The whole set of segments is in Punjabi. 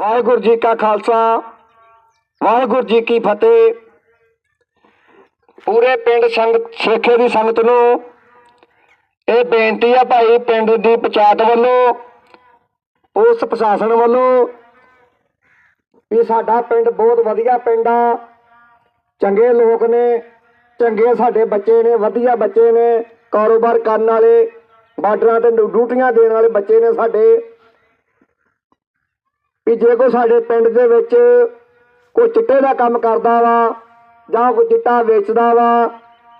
ਵਾਹਿਗੁਰੂ ਜੀ ਕਾ ਖਾਲਸਾ, ਵਾਹਿਗੁਰੂ ਜੀ ਕੀ ਫਤਿਹ। ਪੂਰੇ ਪਿੰਡ ਸੰਗਤ ਸੇਖੇ ਦੀ ਸੰਗਤ ਨੂੰ ਇਹ ਬੇਨਤੀ ਆ ਭਾਈ ਪਿੰਡ ਦੀ ਪੰਚਾਇਤ ਵੱਲੋਂ ਉਸ ਪ੍ਰਸ਼ਾਸਨ ਵੱਲੋਂ ਵੀ ਸਾਡਾ ਪਿੰਡ ਬਹੁਤ ਵਧੀਆ ਪਿੰਡ ਆ। ਚੰਗੇ ਲੋਕ ਨੇ, ਚੰਗੇ ਸਾਡੇ ਬੱਚੇ ਨੇ, ਵਧੀਆ ਬੱਚੇ ਨੇ, ਕਾਰੋਬਾਰ ਕਰਨ ਵਾਲੇ, ਬਾਰਡਰਾਂ ਤੇ ਡਿਊ- ਡਿਊਟੀਆਂ ਦੇਣ ਵਾਲੇ ਬੱਚੇ ਨੇ ਸਾਡੇ। ਵੀ ਜੇ ਕੋਈ ਸਾਡੇ ਪਿੰਡ ਦੇ ਵਿੱਚ ਕੋਈ ਚਿੱਟੇ ਦਾ ਕੰਮ ਕਰਦਾ ਵਾ, ਜਾਂ ਕੋਈ ਚਿੱਟਾ ਵੇਚਦਾ ਵਾ,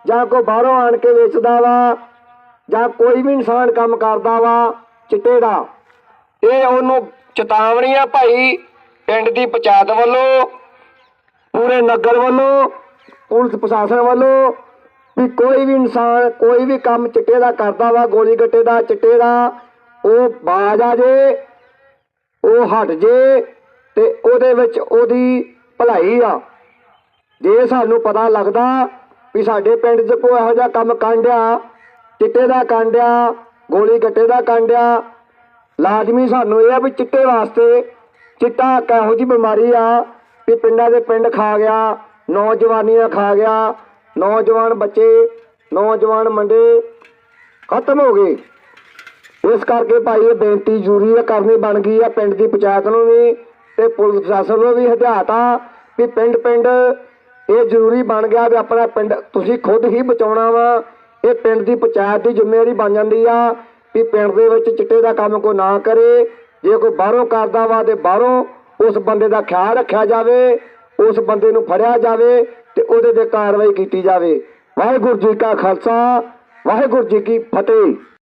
ਜਾਂ ਕੋਈ ਬਾਹਰੋਂ ਆਣ ਕੇ ਵੇਚਦਾ ਵਾ, ਜਾਂ ਕੋਈ ਵੀ ਇਨਸਾਨ ਕੰਮ ਕਰਦਾ ਵਾ ਚਿੱਟੇ ਦਾ, ਇਹ ਉਹਨੂੰ ਚੇਤਾਵਨੀ ਆ ਭਾਈ ਪਿੰਡ ਦੀ ਪੰਚਾਇਤ ਵੱਲੋਂ, ਪੂਰੇ ਨਗਰ ਵੱਲੋਂ, ਪੁਲਿਸ ਪ੍ਰਸ਼ਾਸਨ ਵੱਲੋਂ ਵੀ ਕੋਈ ਵੀ ਇਨਸਾਨ, ਕੋਈ ਵੀ ਕੰਮ ਚਿੱਟੇ ਦਾ ਕਰਦਾ ਵਾ, ਗੋਲੀ ਗੱਟੇ ਦਾ ਚਿੱਟੇ ਦਾ, ਉਹ ਬਾਜ ਆ ਜੇ। ਉਹ ਹਟ ਜੇ ਤੇ ਉਹਦੇ ਵਿੱਚ ਉਹਦੀ ਭਲਾਈ ਆ। ਜੇ ਸਾਨੂੰ ਪਤਾ ਲੱਗਦਾ ਵੀ ਸਾਡੇ ਪਿੰਡ 'ਚ ਕੋਈ ਇਹੋ ਜਿਹਾ ਕੰਮ ਕਾਂਡਿਆ, ਚਿੱਟੇ ਦਾ ਕਾਂਡਿਆ, ਗੋਲੀ ਗੱਟੇ ਦਾ ਕਾਂਡਿਆ, ਲਾਜ਼ਮੀ ਸਾਨੂੰ ਇਹ ਆ ਵੀ ਚਿੱਟੇ ਵਾਸਤੇ ਚਿੱਟਾ ਇੱਕ ਇਹੋ ਜਿਹੀ ਬਿਮਾਰੀ ਆ ਵੀ ਪਿੰਡਾਂ ਦੇ ਪਿੰਡ ਖਾ ਗਿਆ, ਨੌਜਵਾਨੀਆਂ ਖਾ ਗਿਆ, ਨੌਜਵਾਨ ਬੱਚੇ, ਨੌਜਵਾਨ ਮੰਡੇ ਖਤਮ ਹੋ ਗਏ। ਇਸ ਕਰਕੇ ਭਾਈ ਇਹ ਬੇਨਤੀ ਜ਼ਰੂਰੀ ਹੈ, ਕਰਨੀ ਬਣ ਗਈ ਆ ਪਿੰਡ ਦੀ ਪੰਚਾਇਤ ਨੂੰ ਵੀ ਤੇ ਪੁਲਿਸ ਪ੍ਰਸ਼ਾਸਨ ਨੂੰ ਵੀ ਹਦਾਇਤ ਆ ਵੀ ਪਿੰਡ ਪਿੰਡ ਇਹ ਜ਼ਰੂਰੀ ਬਣ ਗਿਆ ਵੀ ਆਪਣਾ ਪਿੰਡ ਤੁਸੀਂ ਖੁਦ ਹੀ ਬਚਾਉਣਾ ਵਾ। ਇਹ ਪਿੰਡ ਦੀ ਪੰਚਾਇਤ ਦੀ ਜ਼ਿੰਮੇਵਾਰੀ ਬਣ ਜਾਂਦੀ ਆ ਵੀ ਪਿੰਡ ਦੇ ਵਿੱਚ ਚਿੱਟੇ ਦਾ ਕੰਮ ਕੋਈ ਨਾ ਕਰੇ। ਜੇ ਕੋਈ ਬਾਹਰੋਂ ਕਰਦਾ ਵਾ ਤੇ ਬਾਹਰੋਂ ਉਸ ਬੰਦੇ ਦਾ ਖਿਆਲ ਰੱਖਿਆ ਜਾਵੇ, ਉਸ ਬੰਦੇ ਨੂੰ ਫੜਿਆ ਜਾਵੇ ਤੇ ਉਹਦੇ ਤੇ ਕਾਰਵਾਈ ਕੀਤੀ ਜਾਵੇ। ਵਾਹਿਗੁਰੂ ਜੀ ਕਾ ਖਾਲਸਾ, ਵਾਹਿਗੁਰੂ ਜੀ ਕੀ ਫਤਿਹ।